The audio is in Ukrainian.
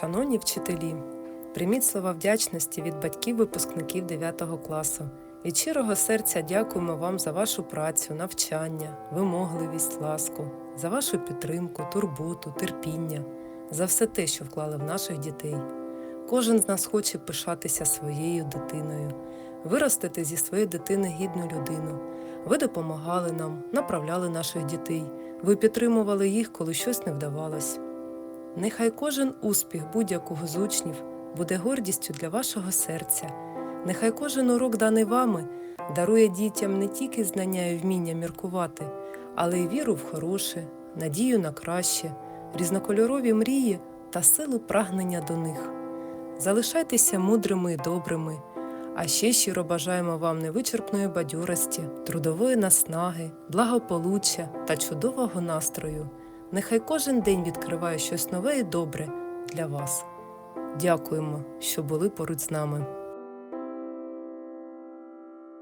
Шановні вчителі, прийміть слова вдячності від батьків випускників 9 класу. Від щирого серця дякуємо вам за вашу працю, навчання, вимогливість, ласку, за вашу підтримку, турботу, терпіння, за все те, що вклали в наших дітей. Кожен з нас хоче пишатися своєю дитиною, виростити зі своєї дитини гідну людину. Ви допомагали нам, направляли наших дітей, ви підтримували їх, коли щось не вдавалось. Нехай кожен успіх будь-якого з учнів буде гордістю для вашого серця. Нехай кожен урок, даний вами, дарує дітям не тільки знання і вміння міркувати, але й віру в хороше, надію на краще, різнокольорові мрії та силу прагнення до них. Залишайтеся мудрими і добрими, а ще щиро бажаємо вам невичерпної бадьорості, трудової наснаги, благополуччя та чудового настрою. Нехай кожен день відкриває щось нове і добре для вас. Дякуємо, що були поруч з нами.